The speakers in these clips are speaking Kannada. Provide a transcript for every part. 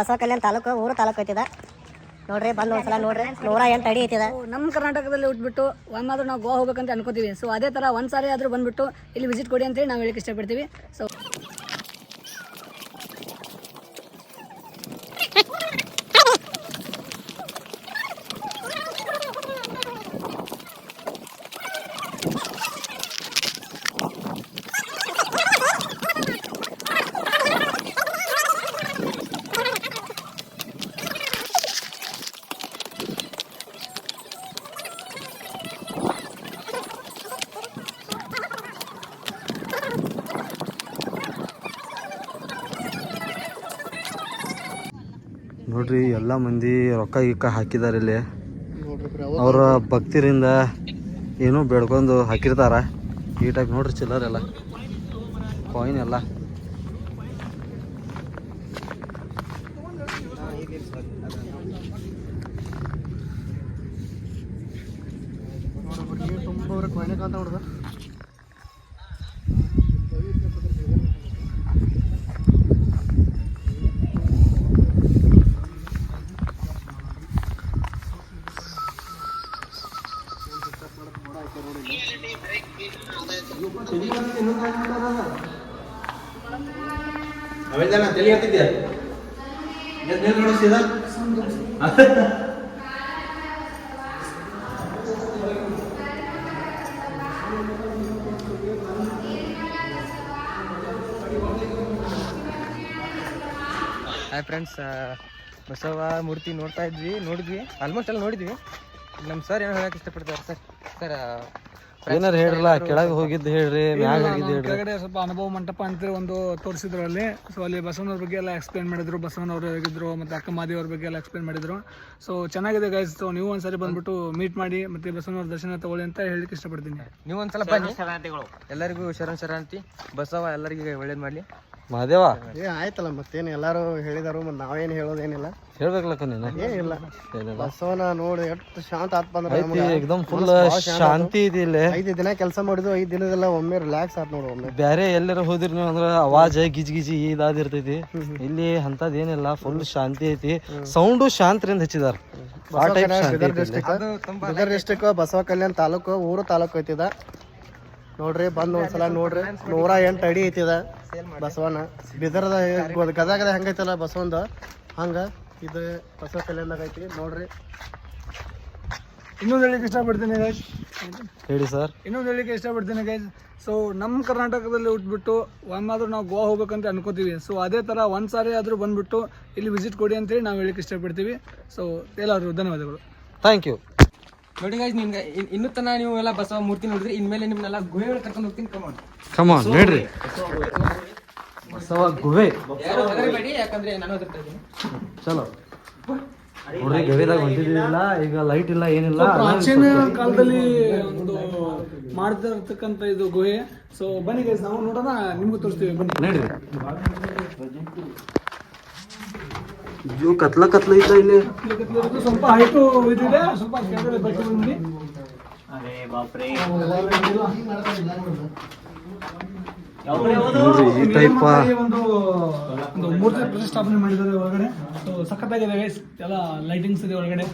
ಬಸವ ಕಲ್ಯಾಣ ತಾಲೂಕು, ಊರು ತಾಲೂಕು ಐತಿದ ನೋಡ್ರಿ, ಬಂದು ಒಂದ್ಸಲ ನೋಡ್ರಿ. ನೂರ ಎಂಟು ಅಡಿ ಐತಿದ ನಮ್ಮ ಕರ್ನಾಟಕದಲ್ಲಿ ಹುಟ್ಬಿಟ್ಟು ಒಮ್ಮಾದ್ರೂ ನಾವು ಗೋವಾ ಹೋಗ್ಬೇಕಂತ ಅನ್ಕೋತೀವಿ. ಸೊ ಅದೇ ತರ ಒಂದ್ಸಾರಿ ಸಾರಿ ಆದರೂ ಬಂದ್ಬಿಟ್ಟು ಇಲ್ಲಿ ವಿಸಿಟ್ ಕೊಡಿ ಅಂತೇಳಿ ನಾವು ಹೇಳಕ್ಕೆ ಇಷ್ಟಪಡ್ತೀವಿ. ಸೊ ನೋಡ್ರಿ ಎಲ್ಲ ಮಂದಿ ರೊಕ್ಕ ಗಿಕ್ಕ ಹಾಕಿದ್ದಾರೆ ಇಲ್ಲಿ. ಅವರ ಭಕ್ತಿರಿಂದ ಏನೋ ಬೇಡ್ಕೊಂಡು ಹಾಕಿರ್ತಾರ. ಈ ಟೈಪ್ ನೋಡ್ರಿ ಚಿಲ್ಲರ್ ಎಲ್ಲ. ಕಾಯಿನ್ ಎಲ್ಲ. ಅವೆಲ್ಲ ಹಾಯ್ ಫ್ರೆಂಡ್ಸ್ ಬಸವ ಮೂರ್ತಿ ನೋಡ್ತಾ ಇದ್ವಿ, ನೋಡಿದ್ವಿ ಆಲ್ಮೋಸ್ಟ್ ಎಲ್ಲ ನೋಡಿದ್ವಿ. ನಮ್ಮ ಸರ್ ಏನು ಹೇಳಕ್ ಇಷ್ಟಪಡ್ತಾರೆ ಸರ್ ಸರ್ ಏನಾರ ಹೇಳ್ರಲ್ಲ ಕೆಳಗೆ ಹೋಗಿದ್ದು ಹೇಳ್ರಿ ಮ್ಯಾಗ ಹೋಗಿದ್ದು ಹೇಳ್ರಿ. ಕೆಳಗಡೆ ಸ್ವಲ್ಪ ಅನುಭವ ಮಂಟಪ ಅಂತ ಒಂದು ತೋರಿಸಿದ್ರು ಅಲ್ಲಿ ಸೊ ಅಲ್ಲಿ ಬಸವನವ್ರ ಬಗ್ಗೆ ಎಲ್ಲ ಎಕ್ಸ್ಪ್ಲೇನ್ ಮಾಡಿದ್ರು. ಬಸವನವ್ರು ಹೇಗಿದ್ರು ಮತ್ತೆ ಅಕ್ಕ ಮಾದೇವ್ರ ಬಗ್ಗೆ ಎಲ್ಲ ಎಕ್ಸ್ಪ್ಲೇನ್ ಮಾಡಿದ್ರು. ಸೊ ಚೆನ್ನಾಗಿದೆ ಗೈಸ್ ಸೊ ನೀವು ಒಂದ್ಸರಿ ಬಂದ್ಬಿಟ್ಟು ಮೀಟ್ ಮಾಡಿ ಮತ್ತೆ ಬಸವನವ್ರ ದರ್ಶನ ತಗೊಳ್ಳಿ ಅಂತ ಹೇಳಕ್ಕೆ ಇಷ್ಟಪಡ್ತೀನಿ. ನೀವು ಒಂದ್ಸಲ ಬನ್ನಿ. ಎಲ್ಲರಿಗೂ ಶರಣ್ ಶರಂತಿ ಬಸವ ಎಲ್ಲರಿಗೂ ಒಳ್ಳೇದ್ ಮಾಡ್ಲಿ. ಮಹಾದೇವ? ಏ ಆಯ್ತಲ್ಲ ಮತ್ತೇನು ಎಲ್ಲಾರು ಹೇಳಿದಾರು ಮತ್ತೆ ನಾವೇನು ಹೇಳೋದೇನಿಲ್ಲ. ಹೇಳ್ಬೇಕಲ್ಲಕ್ಕ ನೀನು? ಏನಿಲ್ಲ ಬಸವನ ನೋಡಿ ಎಷ್ಟು ಶಾಂತ ಆತ್ಮ ಫುಲ್ ಶಾಂತಿ ಇದೆ ಇಲ್ಲಿ. ಐದು ದಿನ ಕೆಲಸ ಮಾಡಿದ್ವು ಐದು ದಿನದೆಲ್ಲ ಒಮ್ಮೆ ರಿಲ್ಯಾಕ್ಸ್ ಆತ್ ನೋಡು ಒಮ್ಮೆ. ಬ್ಯಾರೆ ಎಲ್ಲಾರ ಹೋದ್ರಿ ನೀವು ಅಂದ್ರ ಅವಾಜ್ ಗಿಜ್ ಗಿಜಿ ಇದಾದಿರ್ತೈತಿ ಇಲ್ಲಿ ಅಂತದ್ ಏನಿಲ್ಲ ಫುಲ್ ಶಾಂತಿ ಐತಿ. ಸೌಂಡು ಶಾಂತರಿಂದ ಹಚ್ಚಿದಾರ. ಡಿಸ್ಟಿಕ್ ಬಸವ ಕಲ್ಯಾಣ ತಾಲೂಕು ಊರು ತಾಲೂಕು ಐತಿದ ನೋಡ್ರಿ ಬಂದ್ ಒಂದ್ಸಲ ನೋಡ್ರಿ. ನೂರ ಎಂಟು ಅಡಿ ಇದ ಬಸವನ ಬಿದರ್ದ ಗದಗದ ಹೆಂಗೈತಲ್ಲ ಬಸವಂದ ಹಂಗ ಇದು ಬಸವ ಕಲ್ಯಾಣದಾಗ ಐತಿ. ನೋಡ್ರಿ. ಇನ್ನೊಂದು ಹೇಳಿಕ್ಕೆ ಇಷ್ಟಪಡ್ತೀನಿ ಗೈಸ್ ಹೇಳಿ ಸರ್. ಇನ್ನೊಂದು ಹೇಳಿಕ್ಕೆ ಇಷ್ಟಪಡ್ತೀನಿ ಗೈಸ್ ಸೊ ನಮ್ಮ ಕರ್ನಾಟಕದಲ್ಲಿ ಹುಟ್ಬಿಟ್ಟು ಒಮ್ಮಾದ್ರೂ ನಾವು ಗೋವಾ ಹೋಗ್ಬೇಕಂತ ಅನ್ಕೋತೀವಿ. ಸೊ ಅದೇ ಥರ ಒಂದು ಸಾರಿ ಆದರೂ ಬಂದ್ಬಿಟ್ಟು ಇಲ್ಲಿ ವಿಸಿಟ್ ಕೊಡಿ ಅಂತೇಳಿ ನಾವು ಹೇಳಿಕ್ಕೆ ಇಷ್ಟಪಡ್ತೀವಿ. ಸೊ ಎಲ್ಲರೂ ಧನ್ಯವಾದಗಳು. ಥ್ಯಾಂಕ್ ಯು ನೋಡಿ ಗೈಸ್ ನಿಮ್ಗೆ ಇನ್ನು ಇನ್ನೂ ತನ ನೀವು ಎಲ್ಲ ಬಸವ ಮೂರ್ತಿ ನೋಡಿದ್ರೆ ಇನ್ಮೇಲೆ ನಿಮ್ನೆಲ್ಲ ಗುಹೆ ಒಳಗೆ ಕರ್ಕೊಂಡು ಹೋಗ್ತೀನಿ. ಕಮಾನ್ ಕಮಾನ್ ನೋಡ್ರಿ. ಬಸವ ಗುಹೆ. ಬೇಡಿ ಯಾಕಂದ್ರೆ ನಾನು ಹೆದರ್ತಾ ಇದ್ದೀನಿ. ಚಲೋ. ನೋಡ್ರಿ ಗವಿದಾಗ ಹೊಂಟಿದಿಲ್ಲ ಈಗ ಲೈಟ್ ಇಲ್ಲ ಏನಿಲ್ಲ. ಪ್ರಾಚೀನ ಕಾಲದಲ್ಲಿ ಒಂದು ಮಾಡ್ತಾ ಇರ್ತಕ್ಕಂಥ ಇದು ಗುಹೆ. ಸೊ ಬನ್ನಿ ಗೈಸ್ ನಾವು ನೋಡೋಣ ನಿಮ್ಗೂ ತೋರಿಸ್ತೀವಿ ಬನ್ನಿ. ನೋಡ್ರಿ. ಇದು ಕತ್ಲ ಕತ್ಲ ಇದ್ದ ಇಲ್ಲಿ. ಇದು ಸ್ವಲ್ಪ ಹೈಟು ಇದಿದೆ ಸ್ವಲ್ಪ ಕೆಳಗಡೆ ಬಟ್ಟೆ ಬಂದು ನೋಡ್ರಿ ಈ ಟೈಪ್ ಒಂದು ಒಂದು ಮೂರ್ತಿ ಪ್ರತಿಷ್ಠಾಪನೆ ಮಾಡಿದ್ದಾರೆ ಒಳಗಡೆ ಸೊ ಸಖತ್ತಾಗಿದೆ ಗೈಸ್ ಎಲ್ಲ ಲೈಟಿಂಗ್ಸ್ ಇದೆ ಒಳಗಡೆ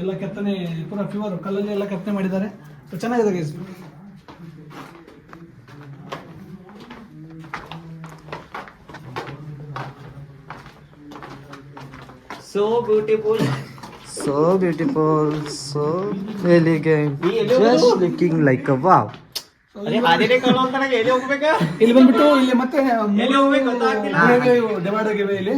ಎಲ್ಲ ಕೆತ್ತನೆ ಪೂರ ಪ್ಯೂರ್ ಕಲ್ಲಲ್ಲಿ ಎಲ್ಲ ಕೆತ್ತನೆ ಮಾಡಿದ್ದಾರೆ. ಸೊ ಚೆನ್ನಾಗಿದೆ guys so beautiful. So elegant. just looking like a wow. ಇಲ್ಲಿ ಬಂದ್ಬಿಟ್ಟು ಇಲ್ಲಿ ಮತ್ತೆ ಇಲ್ಲಿ.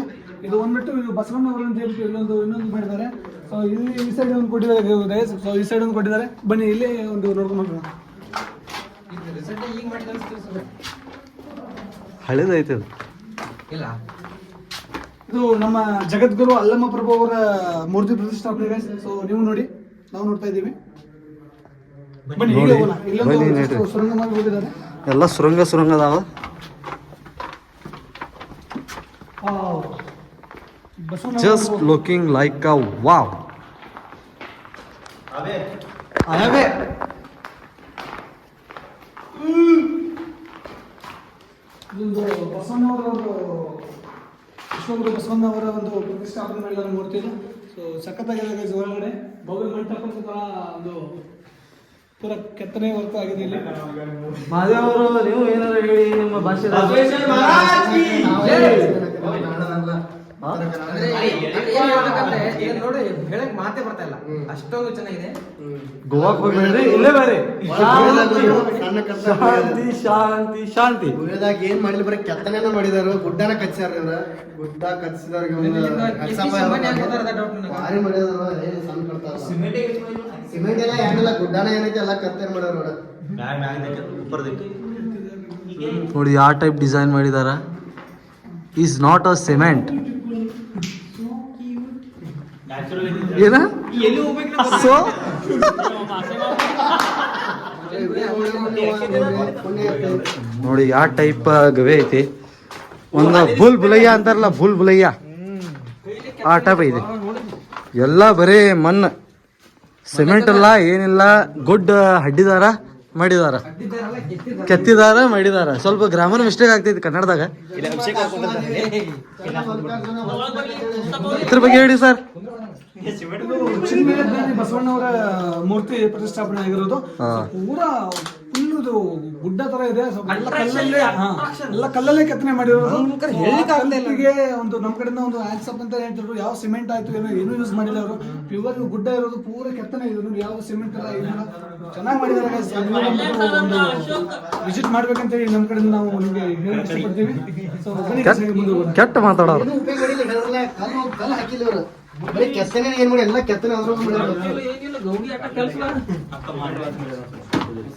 ಇದು ಬಂದ್ಬಿಟ್ಟು ಇದು ಬಸವಣ್ಣವರು ಅಂತ ಹೇಳ್ಬಿಟ್ಟು ಇಲ್ಲೊಂದು ಇನ್ನೊಂದು ಮಾಡಿದ್ದಾರೆ. ಸೊ ಇಲ್ಲಿ ಈ ಸೈಡ್ ಒಂದು ಕೊಟ್ಟಿದ್ದಾರೆ ಸೊ ಈ ಸೈಡ್ ಒಂದು ಕೊಟ್ಟಿದ್ದಾರೆ. ಬನ್ನಿ ಇಲ್ಲಿ ಒಂದು ನೋಡ್ಕೊಂಡು. ಹಳೇದೈತೆ ಅದು ಇಲ್ಲ. ಇದು ನಮ್ಮ ಜಗದ್ಗುರು ಅಲ್ಲಮ್ಮ ಪ್ರಭು ಅವರ ಮೂರ್ತಿ ಪ್ರತಿಷ್ಠಾಪನೆ ಸೊ ನೀವು ನೋಡಿ ನಾವು ನೋಡ್ತಾ ಇದ್ದೀವಿ. ಬನ್ನಿ ಈಗ ಹೋಗೋಣ. ಬನ್ನಿ ಇಲ್ಲೊಂದು ನಡ್ರಿ. ಸುರಂಗ ಮಾಡಿ ಹೋಗಿದ್ದಾರೆ. ಎಲ್ಲ ಸುರಂಗ ಸುರಂಗ ಅದಾವ Basavanna looking like a wow ಇದೊಂದು ಬಸವಣ್ಣವರ ಒಂದು ಅಷ್ಟೊಂದು ಬಸವಣ್ಣವರ ಒಂದು ಪ್ರತಿಷ್ಠಾಪನೆ ಮಾಡಿದ್ದಾರೆ ಮೂರ್ತಿನ ಸೊ ಸಖತ್ತಾಗಿದೆ ಒಳಗಡೆ. ಭವ್ಯ ಮಂಟಪ ಒಂದು ಪೂರ ಕೆತ್ತನೆ ವರ್ಕ್ ಆಗಿದೆ ಇಲ್ಲಿ. ಮಾದೇವರು ನೀವು ಏನಾರ ಹೇಳಿ ನಿಮ್ಮ ಭಾಷೆ ನೋಡಿ ಹೇಳಕ್ ಮಾತೇ ಬರ್ತಾ ಇಲ್ಲ. ಅಷ್ಟೊಂದು ಚೆನ್ನಾಗಿದೆ. ಗೋವಾಕ್ ಹೋಗ್ಬೇಡ್ರಿ ಇಲ್ಲೇ ಬೇರೆ ಶಾಂತಿ ಶಾಂತಿ ಶಾಂತಿ ಗುಹೆದಾಗ ಏನ್ ಮಾಡಿಲ್ಲ ಬರೀ ಕೆತ್ತನೆನ ಮಾಡಿದಾರು. ಗುಡ್ಡನ ಕಚ್ಚಾರ ಇವ್ರ. ಗುಡ್ಡ ಕಚ್ಚಿದಾರ. ಭಾರಿ ಮಾಡ್ಯಾರ ಏ ಸಣ್ಣ ಕಟ್ತಾರ ಸಿಮೆಂಟ್ ಎಲ್ಲ ಏನಿಲ್ಲ. ಗುಡ್ಡನ ಏನೈತಿ ಎಲ್ಲ ಕತ್ತೇನ್ ಮಾಡ್ಯಾರ ನೋಡ ನೋಡಿ ಯಾವ ಟೈಪ್ ಡಿಸೈನ್ ಮಾಡಿದಾರ? ಈಸ್ ನಾಟ್ ಅ ಸಿಮೆಂಟ್ ಏನ? ಸೊ ನೋಡಿ ಯಾವ ಟೈಪ್ ಗವೆ ಐತಿ? ಒಂದು ಬುಲ್ ಬುಲಯ್ಯ ಅಂತಾರಲ್ಲ ಬುಲ್ ಬುಲಯ್ಯ ಆ ಟೈಪ್ ಐತಿ ಎಲ್ಲ ಬರೀ ಮಣ್ಣು. ಸಿಮೆಂಟ್ ಅಲ್ಲ ಏನಿಲ್ಲ ಗುಡ್ ಹಡ್ಡಿದಾರ ಮಾಡಿದಾರ. ಕೆತ್ತಿದಾರ ಮಾಡಿದಾರ. ಸ್ವಲ್ಪ ಗ್ರಾಮರ್ ಮಿಸ್ಟೇಕ್ ಆಗ್ತೈತಿ ಕನ್ನಡದಾಗ. ಇದ್ರ ಬಗ್ಗೆ ಹೇಳಿ ಸರ್ ಚಿನ್ಮೇಲೆ ಬಸವಣ್ಣವರ ಮೂರ್ತಿ ಪ್ರತಿಷ್ಠಾಪನೆ ಆಗಿರೋದು. ಪೂರಾ ಫುಲ್ ಗುಡ್ಡ ತರ ಇದೆ. ಎಲ್ಲ ಕಲ್ಲಲ್ಲೇ ಎಲ್ಲ ಕಲ್ಲಲ್ಲೇ ಕೆತ್ತನೆ ಮಾಡಿರೋದು. ಕಲ್ಲಿಗೆ ಒಂದು ನಮ್ ಕಡೆಯಿಂದ ಒಂದು ಆಕ್ಸಪ್ ಅಂತ ಹೇಳ್ತಿದ್ರು. ಯಾವ ಸಿಮೆಂಟ್ ಆಯ್ತು ಏನೋ ಏನು ಯೂಸ್ ಮಾಡಿಲ್ಲ ಅವರು. ಪ್ಯೂರ್ ಗುಡ್ಡ ಇರೋದು ಪೂರ ಕೆತ್ತನೆ ಇದ್ರು ಯಾವ ಸಿಮೆಂಟ್ ಎಲ್ಲ ಏನಿಲ್ಲ ಚೆನ್ನಾಗಿ ಮಾಡಿದ್ದಾರೆ ಒಂದು ವಿಸಿಟ್ ಮಾಡ್ಬೇಕಂತ ಹೇಳಿ ನಮ್ ಕಡೆಯಿಂದ ನಾವು ನಿಮ್ಗೆ ಹೇಳಿ ಇಷ್ಟಪಡ್ತೀವಿ ಕೆಟ್ಟ ಮಾತಾಡೋರು. ಕಲ್ಲು ಕಲ್ಲು ಹಾಕಿಲ್ಲ ಇವ್ರು. ಬರೀ ಕೆತ್ತನೆ ಏನ್ ಮಾಡಿ ಎಲ್ಲ ಕೆತ್ತನೆ ಅದ್ರ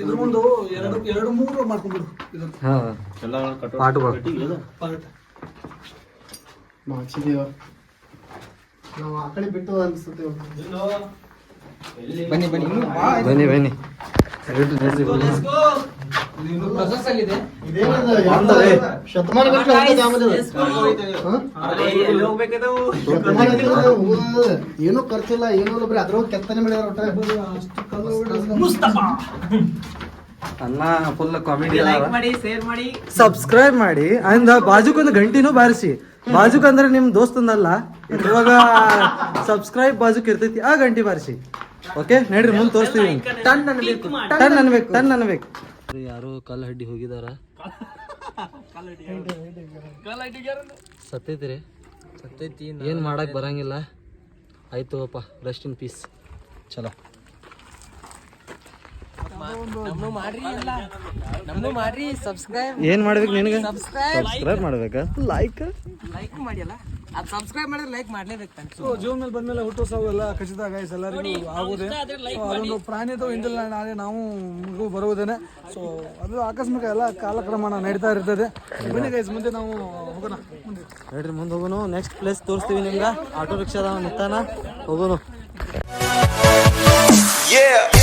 ಇದ್ರ ಮುಂದು ಎರಡು ಎರಡು ಮೂರು ಮಾಡ್ಕೊಂಡ್ಬಿಡು. ಮಾಡ್ಸಿದೀವ ನಾವು ಆ ಕಡೆ ಬಿಟ್ಟು ಅನ್ಸುತ್ತೆ ಬನ್ನಿ ಬನ್ನಿ. ಇನ್ನೂ ಬನ್ನಿ. ಬನ್ನಿ ಏನೂ ಖರ್ಚಿಲ್ಲ ಏನು ಇಲ್ಲ ಬರೀ ಅದ್ರೊಳಗೆ ಕೆತ್ತನೆ ಮಾಡ್ಯಾರ ಒಟ್ಟ ಅಷ್ಟು ಕಲ್ಲು ಅನ್ನ ಫುಲ್ ಕಾಮಿಡಿ ಮಾಡಿ ಶೇರ್ ಮಾಡಿ. ಸಬ್ಸ್ಕ್ರೈಬ್ ಮಾಡಿ. ಅಂದ ಬಾಜುಕೊಂದು ಗಂಟಿನೂ ಬಾರಿಸಿ. ಬಾಜುಕ್ ಅಂದ್ರೆ ನಿಮ್ ದೋಸ್ತಂದಲ್ಲ. ಇವಾಗ ಸಬ್ಸ್ಕ್ರೈಬ್ ಬಾಜುಕ್ ಇರ್ತೈತಿ ಆ ಗಂಟಿ ಬಾರಿಸಿ. ಓಕೆ ನೋಡ್ರಿ ಮುಂದೆ ತೋರಿಸ್ತೀವಿ. ಟನ್ ಅನ್ಬೇಕು. ಟನ್ ಅನ್ಬೇಕು. ಟನ್ ಅನ್ಬೇಕು. ಯಾರು ಕಲ್ಲು ಹಡ್ಡಿ ಹೋಗಿದಾರ. ಸತ್ತೈತಿರಿ? ಸತ್ತೈತಿ ಏನ್ ಮಾಡಕ್ ಬರಂಗಿಲ್ಲ. ಆಯ್ತು ಅಪ್ಪ ರೆಸ್ಟ್ ಇನ್ ಪೀಸ್ ಚಲೋ. ಏನ್ ಮಾಡ್ಬೇಕು ನಿನಗೆ. ಸಬ್ಸ್ಕ್ರೈಬ್ ಮಾಡ್ಬೇಕಾ? ಲೈಕ್ ಲೈಕ್ ಮಾಡಿ ಅಲ್ಲ ಅದು ಸಬ್ಸ್ಕ್ರೈಬ್ ಮಾಡಿದ್ರೆ ಲೈಕ್ ಮಾಡ್ಲೇಬೇಕು ತಾನೆ ಸೊ ಜೀವನ ಮೇಲೆ ಬಂದ್ಮೇಲೆ ಹುಟ್ಟು ಸಾವು ಎಲ್ಲ ಖಚಿತ ಗೈಸ್ ಎಲ್ಲರಿಗೂ ಆಗೋದೆ. ಸೊ ಅದೊಂದು ಪ್ರಾಣಿದು ಹಿಂದಿಲ್ಲ ನಾಳೆ ನಾವು ಮಗು ಬರುವುದೇನೆ. ಸೊ ಅದು ಆಕಸ್ಮಿಕ ಎಲ್ಲ ಕಾಲಕ್ರಮಣ ನಡೀತಾ ಇರ್ತದೆ. ಬನ್ನಿ ಗೈಸ್ ಮುಂದೆ ನಾವು ಹೋಗೋಣ. ಮುಂದೆ. ನೋಡ್ರಿ ಮುಂದೆ ಹೋಗೋಣ. ನೆಕ್ಸ್ಟ್ ಪ್ಲೇಸ್ ತೋರಿಸ್ತೀವಿ ನಿಮ್ಗೆ. ಆಟೋ ರಿಕ್ಷಾದ ನಿಂತಾನ ಹೋಗೋಣ. Yeah.